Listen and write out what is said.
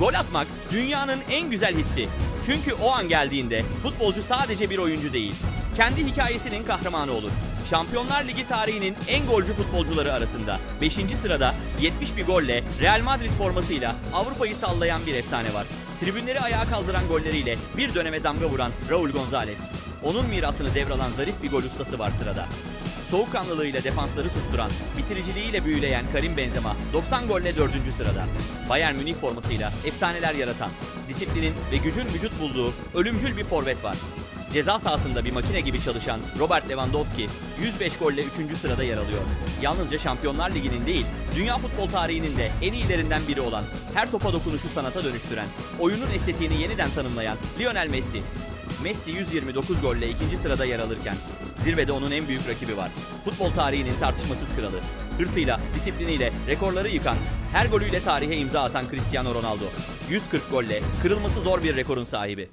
Gol atmak dünyanın en güzel hissi. Çünkü o an geldiğinde futbolcu sadece bir oyuncu değil, kendi hikayesinin kahramanı olur. Şampiyonlar Ligi tarihinin en golcü futbolcuları arasında 5. sırada 71 golle Real Madrid formasıyla Avrupa'yı sallayan bir efsane var. Tribünleri ayağa kaldıran golleriyle bir döneme damga vuran Raul Gonzalez. Onun mirasını devralan zarif bir gol ustası var sırada. Soğukkanlılığıyla defansları susturan, bitiriciliğiyle büyüleyen Karim Benzema 90 golle 4. sırada. Bayern Münih formasıyla efsaneler yaratan, disiplinin ve gücün vücut bulduğu ölümcül bir forvet var. Ceza sahasında bir makine gibi çalışan Robert Lewandowski 105 golle 3. sırada yer alıyor. Yalnızca Şampiyonlar Ligi'nin değil, dünya futbol tarihinin de en iyilerinden biri olan, her topa dokunuşu sanata dönüştüren, oyunun estetiğini yeniden tanımlayan Lionel Messi. Messi 129 golle ikinci sırada yer alırken zirvede onun en büyük rakibi var. Futbol tarihinin tartışmasız kralı. Hırsıyla, disipliniyle rekorları yıkan, her golüyle tarihe imza atan Cristiano Ronaldo. 140 golle kırılması zor bir rekorun sahibi.